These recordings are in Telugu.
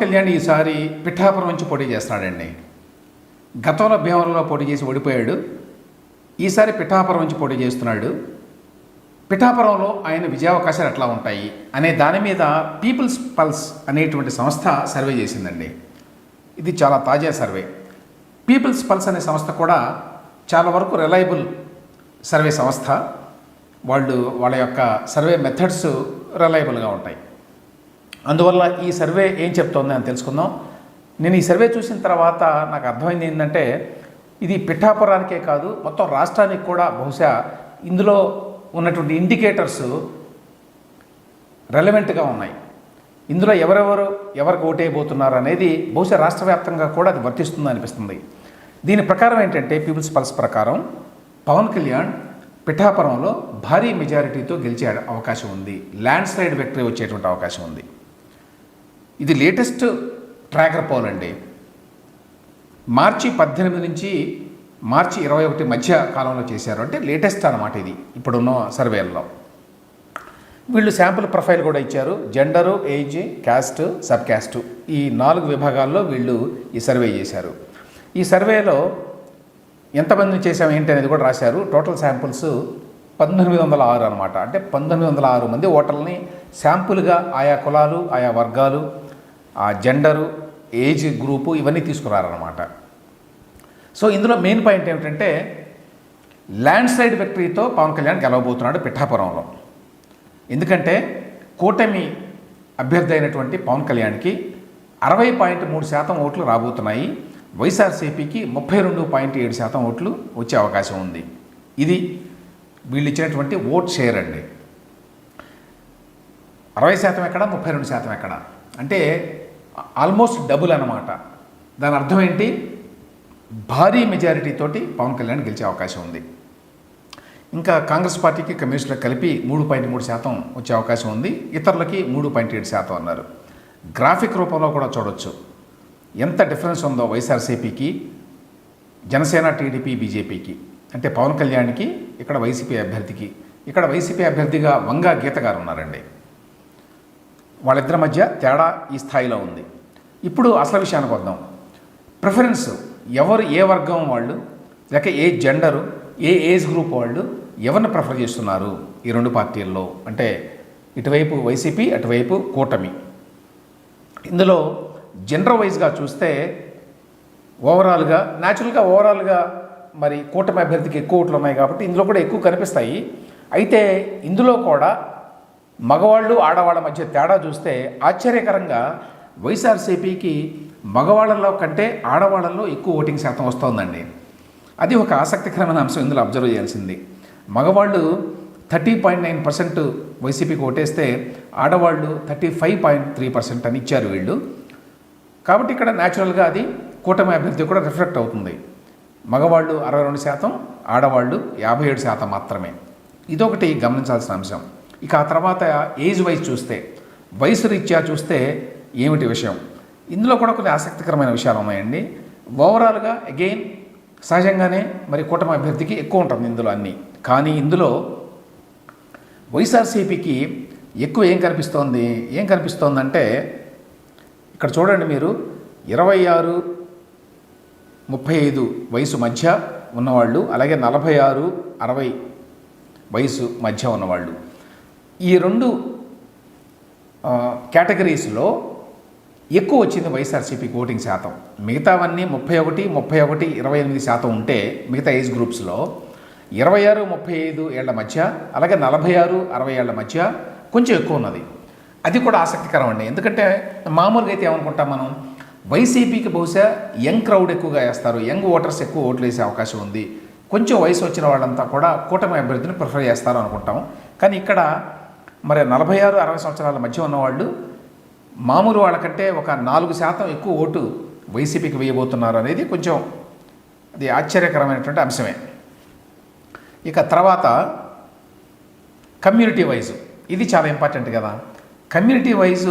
కళ్యాణ్ ఈసారి పిఠాపురం నుంచి పోటీ చేస్తున్నాడండి. గతంలో భీమవరంలో పోటీ చేసి ఓడిపోయాడు. ఈసారి పిఠాపురం నుంచి పోటీ చేస్తున్నాడు. పిఠాపురంలో ఆయన విజయావకాశాలు ఎట్లా ఉంటాయి అనే దాని మీద పీపుల్స్ పల్స్ అనేటువంటి సంస్థ సర్వే చేసిందండి. ఇది చాలా తాజా సర్వే. పీపుల్స్ పల్స్ అనే సంస్థ కూడా చాలా వరకు రిలయబుల్ సర్వే సంస్థ. వాళ్ళు వాళ్ళ యొక్క సర్వే మెథడ్స్ రిలయబుల్గా ఉంటాయి. అందువల్ల ఈ సర్వే ఏం చెప్తోంది అని తెలుసుకుందాం. నేను ఈ సర్వే చూసిన తర్వాత నాకు అర్థమైంది ఏంటంటే ఇది పిఠాపురానికే కాదు మొత్తం రాష్ట్రానికి కూడా బహుశా ఇందులో ఉన్నటువంటి ఇండికేటర్స్ రెలవెంట్గా ఉన్నాయి. ఇందులో ఎవరెవరు ఎవరికి ఓటేయబోతున్నారు అనేది బహుశా రాష్ట్ర వ్యాప్తంగా కూడా అది వర్తిస్తుంది అనిపిస్తుంది. దీని ప్రకారం ఏంటంటే పీపుల్స్ పల్స్ ప్రకారం పవన్ కళ్యాణ్ పిఠాపురంలో భారీ మెజారిటీతో గెలిచే అవకాశం ఉంది. ల్యాండ్ స్లైడ్ విక్టరీ వచ్చేటువంటి అవకాశం ఉంది. ఇది లేటెస్ట్ ట్రాకర్ పోల్ అండి. మార్చి పద్దెనిమిది నుంచి మార్చి ఇరవై ఒకటి మధ్య కాలంలో చేశారు. అంటే లేటెస్ట్ అనమాట ఇది ఇప్పుడున్న సర్వేల్లో. వీళ్ళు శాంపుల్ ప్రొఫైల్ కూడా ఇచ్చారు. Gender age caste sub caste ఈ నాలుగు విభాగాల్లో వీళ్ళు ఈ సర్వే చేశారు. ఈ సర్వేలో ఎంతమంది చేసాం ఏంటి అనేది కూడా రాశారు. టోటల్ శాంపుల్స్ పంతొమ్మిది వందల ఆరు అనమాట అంటే పంతొమ్మిది వందల ఆరు మంది ఓటర్లని శాంపుల్గా ఆయా కులాలు ఆయా వర్గాలు జెండరు ఏజ్ గ్రూపు ఇవన్నీ తీసుకురారనమాట సో ఇందులో మెయిన్ పాయింట్ ఏమిటంటే ల్యాండ్ స్లైడ్ విక్టరీతో పవన్ కళ్యాణ్ గెలవబోతున్నాడు పిఠాపురంలో. ఎందుకంటే కూటమి అభ్యర్థి అయినటువంటి పవన్ కళ్యాణ్కి అరవై పాయింట్ మూడు శాతం ఓట్లు రాబోతున్నాయి. వైఎస్ఆర్సీపీకి ముప్పై రెండు పాయింట్ ఏడు శాతం ఓట్లు వచ్చే అవకాశం ఉంది. ఇది వీళ్ళు ఇచ్చినటువంటి ఓట్ షేర్ అండి. అరవై శాతం ఎక్కడ? ముప్పై రెండు శాతం ఎక్కడ? అంటే ఆల్మోస్ట్ డబుల్ అన్నమాట. దాని అర్థం ఏంటి? భారీ మెజారిటీ తోటి పవన్ కళ్యాణ్ గెలిచే అవకాశం ఉంది. ఇంకా కాంగ్రెస్ పార్టీకి కమ్యూనిస్టులకు కలిపి మూడు పాయింట్ మూడు శాతం వచ్చే అవకాశం ఉంది. ఇతరులకి మూడు పాయింట్ ఏడు శాతం అన్నారు. గ్రాఫిక్ రూపంలో కూడా చూడొచ్చు. ఎంత డిఫరెన్స్ ఉందో వైఎస్ఆర్సీపీకి జనసేన టీడీపీ బీజేపీకి. అంటే పవన్ కళ్యాణ్కి ఇక్కడ వైసీపీ అభ్యర్థికి. ఇక్కడ వైసీపీ అభ్యర్థిగా వంగా గీత గారు ఉన్నారండి. వాళ్ళిద్దరి మధ్య తేడా ఈ స్థాయిలో ఉంది. ఇప్పుడు అసలు విషయానికి వద్దాం. ప్రిఫరెన్స్ ఎవరు ఏ వర్గం వాళ్ళు లేక ఏ జెండరు ఏ ఏజ్ గ్రూప్ వాళ్ళు ఎవరిని ప్రిఫర్ చేస్తున్నారు ఈ రెండు పార్టీల్లో? అంటే ఇటువైపు వైసీపీ అటువైపు కూటమి. ఇందులో జెండర్ వైజ్గా చూస్తే ఓవరాల్గా న్యాచురల్గా ఓవరాల్గా మరి కూటమి అభ్యర్థికి ఎక్కువ ఓట్లు ఉన్నాయి కాబట్టి ఇందులో కూడా ఎక్కువ కనిపిస్తాయి. అయితే ఇందులో కూడా మగవాళ్ళు ఆడవాళ్ళ మధ్య తేడా చూస్తే ఆశ్చర్యకరంగా వైఎస్ఆర్సీపీకి మగవాళ్ళలో కంటే ఆడవాళ్ళలో ఎక్కువ ఓటింగ్ శాతం వస్తోందండి. అది ఒక ఆసక్తికరమైన అంశం ఇందులో అబ్జర్వ్ చేయాల్సింది. మగవాళ్ళు థర్టీ పాయింట్ నైన్ పర్సెంట్ వైసీపీకి ఓటేస్తే ఆడవాళ్ళు thirty five point three percent అని ఇచ్చారు వీళ్ళు. కాబట్టి ఇక్కడ న్యాచురల్గా అది కూటమి అభ్యర్థి కూడా రిఫ్లెక్ట్ అవుతుంది. మగవాళ్ళు అరవై రెండు శాతం ఆడవాళ్ళు యాభై ఏడు శాతం మాత్రమే. ఇదొకటి గమనించాల్సిన అంశం. ఇక ఆ తర్వాత ఏజ్ వైజ్ చూస్తే వయసు రీత్యా చూస్తే ఏమిటి విషయం? ఇందులో కూడా కొన్ని ఆసక్తికరమైన విషయాలు ఉన్నాయండి. ఓవరాల్గా అగైన్ సహజంగానే మరి కూటమి అభ్యర్థికి ఎక్కువ ఉంటుంది ఇందులో అన్నీ. కానీ ఇందులో వైఎస్ఆర్సీపీకి ఎక్కువ ఏం కనిపిస్తోంది? ఏం కనిపిస్తోందంటే ఇక్కడ చూడండి మీరు ఇరవై ఆరు ముప్పై ఐదు వయసు మధ్య ఉన్నవాళ్ళు అలాగే నలభై ఆరు అరవై వయసు మధ్య ఉన్నవాళ్ళు. ఈ రెండు కేటగిరీస్లో ఎక్కువ వచ్చింది వైఎస్ఆర్సీపీకి ఓటింగ్ శాతం. మిగతావన్నీ ముప్పై ఒకటి ముప్పై ఒకటి ఇరవై ఎనిమిది శాతం ఉంటే మిగతా ఏజ్ గ్రూప్స్లో ఇరవై ఆరు ముప్పై ఐదు ఏళ్ళ మధ్య అలాగే నలభై ఆరు అరవై ఏళ్ళ మధ్య కొంచెం ఎక్కువ ఉన్నది. అది కూడా ఆసక్తికరం అండి. ఎందుకంటే మామూలుగా అయితే ఏమనుకుంటాం మనం? వైసీపీకి బహుశా యంగ్ క్రౌడ్ ఎక్కువగా వేస్తారు. యంగ్ ఓటర్స్ ఎక్కువ ఓట్లు వేసే అవకాశం ఉంది. కొంచెం వయసు వచ్చిన వాళ్ళంతా కూడా కూటమి అభ్యర్థిని ప్రిఫర్ చేస్తారు అనుకుంటాం కానీ ఇక్కడ మరి నలభై ఆరు అరవై సంవత్సరాల మధ్య ఉన్నవాళ్ళు మామూలు వాళ్ళకంటే ఒక నాలుగు శాతం ఎక్కువ ఓటు వైసీపీకి వేయబోతున్నారు అనేది కొంచెం అది ఆశ్చర్యకరమైనటువంటి అంశమే. ఇక తర్వాత కమ్యూనిటీ వైజ్. ఇది చాలా ఇంపార్టెంట్ కదా. కమ్యూనిటీ వైజ్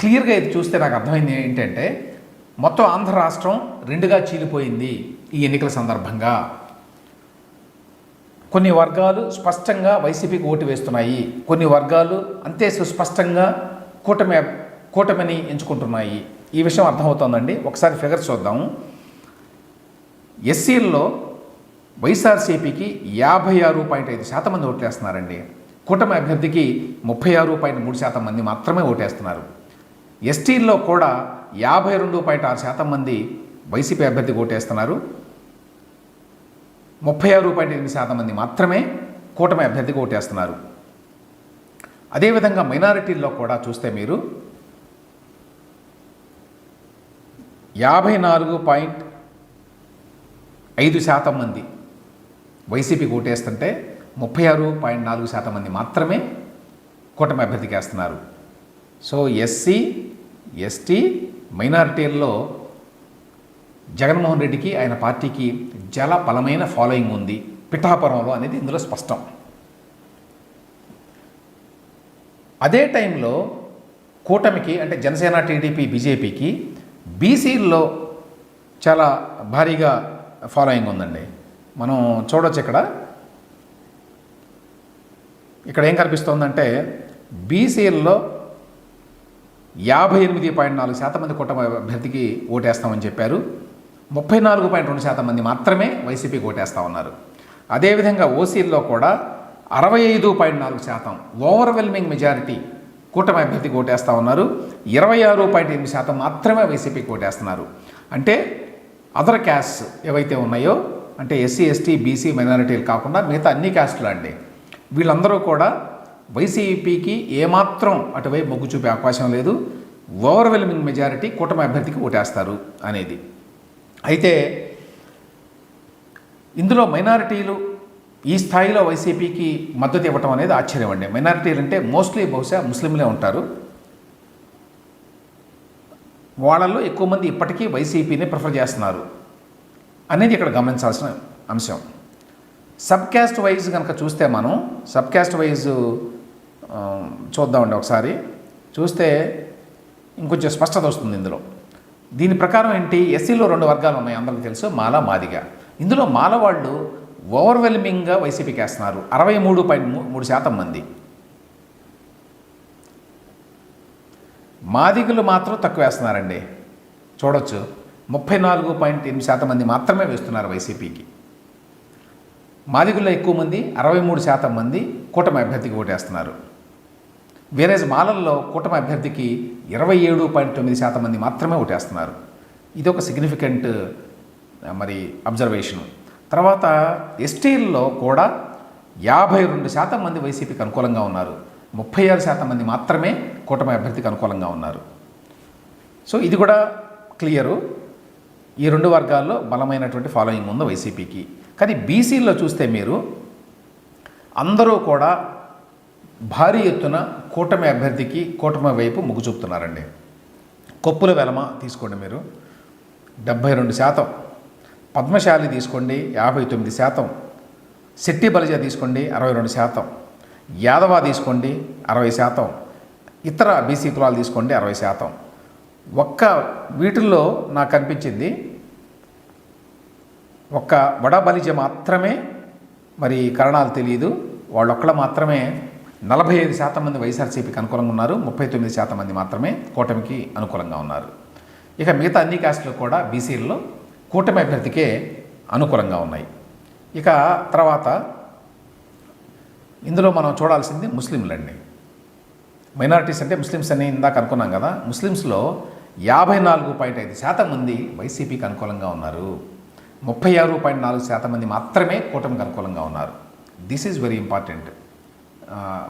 క్లియర్గా ఇది చూస్తే నాకు అర్థమైంది ఏంటంటే మొత్తం ఆంధ్ర రాష్ట్రం రెండుగా చీలిపోయింది ఈ ఎన్నికల సందర్భంగా. కొన్ని వర్గాలు స్పష్టంగా వైసీపీకి ఓటు వేస్తున్నాయి. కొన్ని వర్గాలు అంతే సుస్పష్టంగా కూటమి కూటమిని ఎంచుకుంటున్నాయి. ఈ విషయం అర్థమవుతోందండి. ఒకసారి ఫిగర్స్ చూద్దాము ఎస్సీల్లో వైఎస్ఆర్సీపీకి యాభై ఆరు పాయింట్ ఐదు శాతం మంది ఓట్లేస్తున్నారండి. కూటమి అభ్యర్థికి ముప్పై ఆరు పాయింట్ మూడు శాతం మంది మాత్రమే ఓటేస్తున్నారు. ఎస్టీల్లో కూడా యాభై రెండు పాయింట్ ఆరు శాతం మంది వైసీపీ అభ్యర్థికి ఓటేస్తున్నారు. ముప్పై ఆరు పాయింట్ ఎనిమిది శాతం మంది మాత్రమే కూటమి అభ్యర్థికి ఓటేస్తున్నారు. అదేవిధంగా మైనారిటీల్లో కూడా చూస్తే మీరు యాభై నాలుగు పాయింట్ ఐదు శాతం మంది వైసీపీకి ఓటేస్తుంటే ముప్పై ఆరు పాయింట్ నాలుగు శాతం మంది మాత్రమే కూటమి అభ్యర్థికి వేస్తున్నారు. సో ఎస్సీ ఎస్టీ మైనారిటీల్లో జగన్మోహన్ రెడ్డికి ఆయన పార్టీకి చాలా బలమైన ఫాలోయింగ్ ఉంది. పిఠాపురంలో అనేది ఇందులో స్పష్టం. అదే టైంలో కూటమికి అంటే జనసేన టీడీపీ బీజేపీకి బీసీల్లో చాలా భారీగా ఫాలోయింగ్ ఉందండి. మనం చూడొచ్చు ఇక్కడ. ఇక్కడ ఏం కనిపిస్తోందంటే బీసీల్లో యాభై ఎనిమిది పాయింట్ నాలుగు శాతం మంది కూటమి అభ్యర్థికి ఓటేస్తామని చెప్పారు. ముప్పై నాలుగు పాయింట్ రెండు శాతం మంది మాత్రమే వైసీపీకి ఓటేస్తా ఉన్నారు. అదేవిధంగా ఓసీల్లో కూడా అరవై ఐదు పాయింట్ నాలుగు శాతం ఓవర్వెల్మింగ్ మెజారిటీ కూటమి అభ్యర్థికి ఓటేస్తూ ఉన్నారు. ఇరవై ఆరు పాయింట్ ఎనిమిది శాతం మాత్రమే వైసీపీకి ఓటేస్తున్నారు అంటే అదర్ క్యాస్ట్ ఏవైతే ఉన్నాయో అంటే ఎస్సీ ఎస్టీ బీసీ మైనారిటీలు కాకుండా మిగతా అన్ని క్యాస్టులు అండి వీళ్ళందరూ కూడా వైసీపీకి ఏమాత్రం అటువైపు మొగ్గు చూపే అవకాశం లేదు. ఓవర్వెల్మింగ్ మెజారిటీ కూటమి అభ్యర్థికి ఓటేస్తారు అనేది. అయితే ఇందులో మైనారిటీలు ఈ స్థాయిలో వైసీపీకి మద్దతు ఇవ్వటం అనేది ఆశ్చర్యం అండి. మైనారిటీలు అంటే మోస్ట్లీ బహుశా ముస్లింలే ఉంటారు. వాళ్ళల్లో ఎక్కువ మంది ఇప్పటికీ వైసీపీని ప్రిఫర్ చేస్తున్నారు అనేది ఇక్కడ గమనించాల్సిన అంశం. సబ్ క్యాస్ట్ వైజ్ కనుక చూస్తే మనం సబ్ క్యాస్ట్ వైజ్ చూద్దామండి ఒకసారి. చూస్తే ఇంకొంచెం స్పష్టత వస్తుంది ఇందులో. దీని ప్రకారం ఏంటి? ఎస్సీలో రెండు వర్గాలు ఉన్నాయి అందరికీ తెలుసు. మాల మాదిగ. ఇందులో మాల వాళ్ళు ఓవర్వెల్మింగ్గా వైసీపీకి వేస్తున్నారు. అరవై మూడు పాయింట్ మూడు శాతం మంది. మాదిగలు మాత్రం తక్కువ వేస్తున్నారండి. చూడొచ్చు. ముప్పై నాలుగు పాయింట్ ఎనిమిది శాతం మంది మాత్రమే వేస్తున్నారు వైసీపీకి. మాదిగుల్లో ఎక్కువ మంది అరవై మూడు శాతం మంది కూటమి అభ్యర్థికి ఓటేస్తున్నారు. వేరేజ్ మాలల్లో కూటమి అభ్యర్థికి ఇరవై ఏడు పాయింట్ తొమ్మిది శాతం మంది మాత్రమే ఓటేస్తున్నారు. ఇది ఒక సిగ్నిఫికెంట్ మరి అబ్జర్వేషను తర్వాత ఎస్టీల్లో కూడా యాభై రెండు శాతం మంది వైసీపీకి అనుకూలంగా ఉన్నారు. ముప్పై ఆరు శాతం మంది మాత్రమే కూటమి అభ్యర్థికి అనుకూలంగా ఉన్నారు. సో ఇది కూడా క్లియరు ఈ రెండు వర్గాల్లో బలమైనటువంటి ఫాలోయింగ్ ఉంది వైసీపీకి. కానీ బీసీల్లో చూస్తే మీరు అందరూ కూడా భారీ ఎత్తున కూటమి అభ్యర్థికి కూటమి వైపు మొగ్గు చూపుతున్నారండి. కొప్పుల వెలమ తీసుకోండి మీరు. డెబ్భై రెండు శాతం. పద్మశాలి తీసుకోండి యాభై తొమ్మిది శాతం. శెట్టి బలిజ తీసుకోండి అరవై రెండు శాతం. యాదవ తీసుకోండి అరవై శాతం. ఇతర బీసీ కులాలు తీసుకోండి అరవై శాతం. ఒక్క వీటిల్లో నాకు కనిపించింది ఒక్క వడబలిజ మాత్రమే మరి కారణాలు తెలియదు. వాళ్ళొక్కళ్ళ మాత్రమే నలభై ఐదు శాతం మంది వైఎస్ఆర్సీపీకి అనుకూలంగా ఉన్నారు. ముప్పై తొమ్మిది శాతం మంది మాత్రమే కూటమికి అనుకూలంగా ఉన్నారు. ఇక మిగతా అన్ని క్యాస్టులు కూడా బీసీల్లో కూటమి అభ్యర్థికే అనుకూలంగా ఉన్నాయి. ఇక తర్వాత ఇందులో మనం చూడాల్సింది ముస్లింలండి మైనారిటీస్ అంటే ముస్లిమ్స్ అని ఇందాక అనుకున్నాం కదా. ముస్లిమ్స్లో యాభై నాలుగు పాయింట్ ఐదు శాతం మంది వైసీపీకి అనుకూలంగా ఉన్నారు. ముప్పై ఆరు పాయింట్ నాలుగు శాతం మంది మాత్రమే కూటమికి అనుకూలంగా ఉన్నారు. This is very important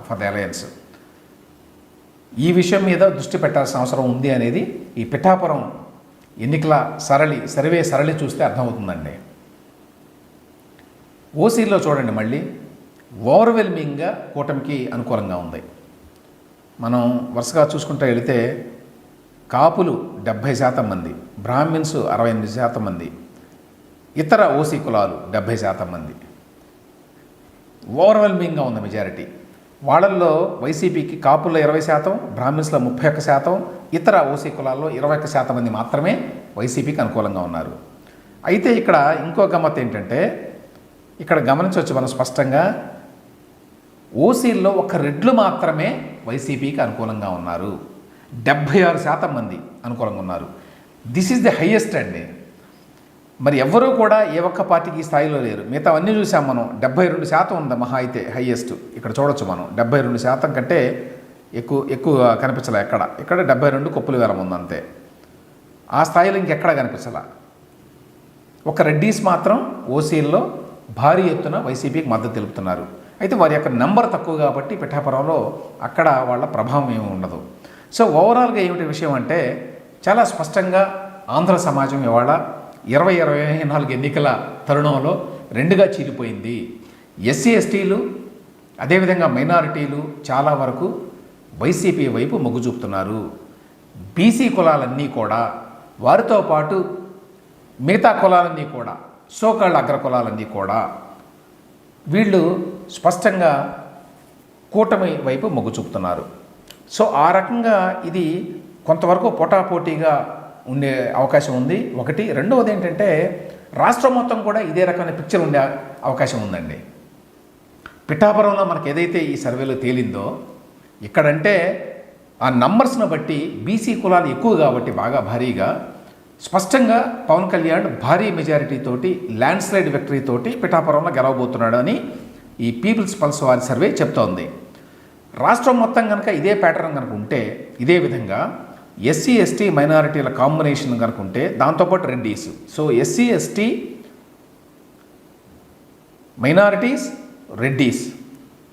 for the alliance ఈ విషయం మీద దృష్టి పెట్టాల్సిన అవసరం ఉంది అనేది ఈ పిఠాపురం ఎన్నికల సరళి సర్వే సరళి చూస్తే అర్థమవుతుందండి. ఓసీలో చూడండి మళ్ళీ. ఓవర్వెల్మింగ్గా కూటమికి అనుకూలంగా ఉంది. మనం వరుసగా చూసుకుంటూ వెళితే కాపులు డెబ్భై శాతం మంది బ్రాహ్మిన్స్ అరవై ఎనిమిది శాతం మంది ఇతర ఓసీ కులాలు డెబ్భై శాతం మంది. ఓవర్వెల్మింగ్గా ఉంది మెజారిటీ వాళ్ళల్లో వైసీపీకి కాపుల్లో ఇరవై శాతం బ్రాహ్మిన్స్లో ముప్పై ఒక్క శాతం ఇతర ఓసీ కులాల్లో ఇరవై ఒక్క శాతం మంది మాత్రమే వైసీపీకి అనుకూలంగా ఉన్నారు. అయితే ఇక్కడ ఇంకో గమ్మత్ ఏంటంటే ఇక్కడ గమనించవచ్చు మనం స్పష్టంగా ఓసీల్లో ఒక రెడ్లు మాత్రమే వైసీపీకి అనుకూలంగా ఉన్నారు. డెబ్భై ఆరు శాతం మంది అనుకూలంగా ఉన్నారు. దిస్ ఈజ్ ది హయ్యెస్ట్ అండి మరి ఎవ్వరూ కూడా ఏ ఒక్క పార్టీకి ఈ స్థాయిలో లేరు. మిగతా అన్నీ చూసాం మనం. డెబ్బై రెండు శాతం ఉంది మహా అయితే హయ్యెస్ట్ ఇక్కడ చూడొచ్చు మనం. డెబ్బై రెండు శాతం కంటే ఎక్కువ ఎక్కువ కనిపించలే ఎక్కడ? ఇక్కడ డెబ్బై రెండు కొప్పుల వేలం ఉంది అంతే. ఆ స్థాయిలో ఇంకెక్కడ కనిపించలా? ఒక రెడ్డీస్ మాత్రం ఓసీల్లో భారీ ఎత్తున వైసీపీకి మద్దతు తెలుపుతున్నారు. అయితే వారి యొక్క నెంబర్ తక్కువ కాబట్టి పిఠాపురంలో అక్కడ వాళ్ళ ప్రభావం ఏమి ఉండదు. సో ఓవరాల్గా ఏమిటి విషయం అంటే చాలా స్పష్టంగా ఆంధ్ర సమాజం ఇవాళ ఇరవై ఇరవై నాలుగు ఎన్నికల తరుణంలో రెండుగా చీలిపోయింది. ఎస్సీ ఎస్టీలు అదేవిధంగా మైనారిటీలు చాలా వరకు వైసీపీ వైపు మొగ్గు చూపుతున్నారు. బీసీ కులాలన్నీ కూడా వారితో పాటు మిగతా కులాలన్నీ కూడా సోకాళ్ళ అగ్ర కులాలన్నీ కూడా వీళ్ళు స్పష్టంగా కూటమి వైపు మొగ్గు చూపుతున్నారు. సో ఆ రకంగా ఇది కొంతవరకు పోటాపోటీగా ఉండే అవకాశం ఉంది. ఒకటి. రెండవది ఏంటంటే రాష్ట్రం మొత్తం కూడా ఇదే రకమైన పిక్చర్ ఉండే అవకాశం ఉందండి. పిఠాపురంలో మనకు ఏదైతే ఈ సర్వేలో తేలిందో ఇక్కడంటే ఆ నంబర్స్ను బట్టి బీసీ కులాలు ఎక్కువ కాబట్టి బాగా భారీగా స్పష్టంగా పవన్ కళ్యాణ్ భారీ మెజారిటీ తోటి ల్యాండ్ స్లైడ్ విక్టరీ తోటి పిఠాపురంలో గెలవబోతున్నాడు అని ఈ పీపుల్స్ పల్స్ వారి సర్వే చెప్తోంది. రాష్ట్రం మొత్తం కనుక ఇదే ప్యాటర్న్ కనుక ఉంటే ఇదే విధంగా ఎస్సీ ఎస్టీ మైనారిటీల కాంబినేషన్ కనుకుంటే దాంతోపాటు Reddys so SC ST minorities Reddys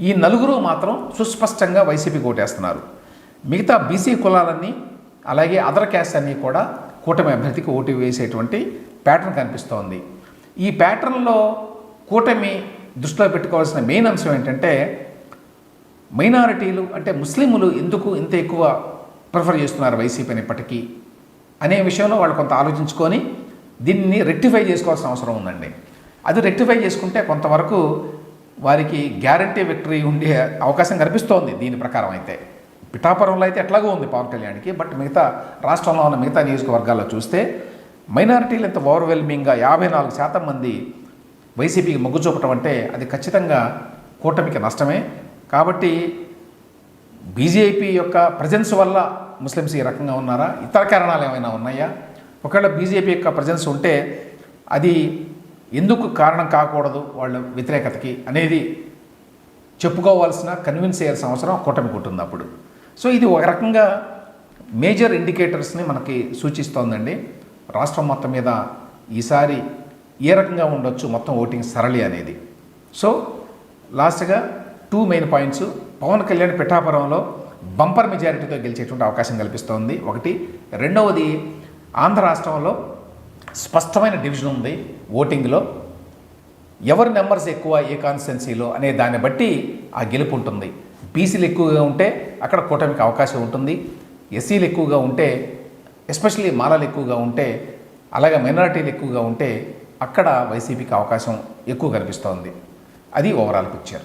ఈ నలుగురు మాత్రం సుస్పష్టంగా వైసీపీ ఓటేస్తున్నారు. మిగతా బీసీ కులాలన్నీ అలాగే అదర్ క్యాస్ట్ అన్నీ కూడా కూటమి అభ్యర్థికి ఓటు వేసేటువంటి ప్యాటర్న్ కనిపిస్తోంది. ఈ ప్యాటర్న్లో కూటమి దృష్టిలో పెట్టుకోవాల్సిన మెయిన్ అంశం ఏంటంటే మైనారిటీలు అంటే ముస్లింలు ఎందుకు ఇంత ఎక్కువ ప్రిఫర్ చేస్తున్నారు వైసీపీని ఇప్పటికీ. అనే విషయంలో వాళ్ళు కొంత ఆలోచించుకొని దీన్ని రెక్టిఫై చేసుకోవాల్సిన అవసరం ఉందండి. అది రెక్టిఫై చేసుకుంటే కొంతవరకు వారికి గ్యారంటీ విక్టరీ ఉండే అవకాశం కనిపిస్తోంది దీని ప్రకారం అయితే. పిఠాపురంలో అయితే ఎట్లాగో ఉంది పవన్ కళ్యాణ్కి బట్ మిగతా రాష్ట్రంలో ఉన్న మిగతా నియోజకవర్గాల్లో చూస్తే మైనారిటీలు ఇంత ఓవర్వెల్మింగ్గా యాభై నాలుగు శాతం మంది వైసీపీకి మొగ్గు చూపటం అంటే అది ఖచ్చితంగా కూటమికి నష్టమే. కాబట్టి బీజేపీ యొక్క ప్రజెన్స్ వల్ల ముస్లిమ్స్ ఈ రకంగా ఉన్నారా? ఇతర కారణాలు ఏమైనా ఉన్నాయా? ఒకవేళ బీజేపీ యొక్క ప్రజెన్స్ ఉంటే అది ఎందుకు కారణం కాకూడదు వాళ్ళ వ్యతిరేకతకి అనేది చెప్పుకోవాల్సిన కన్విన్స్ చేయాల్సిన అవసరం కూటమి ఉంటుంది అప్పుడు. సో ఇది ఒక రకంగా మేజర్ ఇండికేటర్స్ని మనకి సూచిస్తోందండి. రాష్ట్రం మొత్తం మీద ఈసారి ఏ రకంగా ఉండొచ్చు? మొత్తం ఓటింగ్ సరళి అనేది. సో లాస్ట్గా two main points Pawan Kalyan పిఠాపురంలో బంపర్ మెజారిటీతో గెలిచేటువంటి అవకాశం కల్పిస్తోంది. ఒకటి. రెండవది ఆంధ్ర రాష్ట్రంలో స్పష్టమైన డివిజన్ ఉంది ఓటింగ్లో. ఎవరి నెంబర్స్ ఎక్కువ ఏ కాన్స్టిట్యున్సీలో అనే దాన్ని బట్టి ఆ గెలుపు ఉంటుంది. బీసీలు ఎక్కువగా ఉంటే అక్కడ కూటమికి అవకాశం ఉంటుంది. ఎస్సీలు ఎక్కువగా ఉంటే ఎస్పెషల్లీ మాలలు ఎక్కువగా ఉంటే అలాగే మైనారిటీలు ఎక్కువగా ఉంటే అక్కడ వైసీపీకి అవకాశం ఎక్కువ కనిపిస్తోంది. అది ఓవరాల్ పిక్చర్.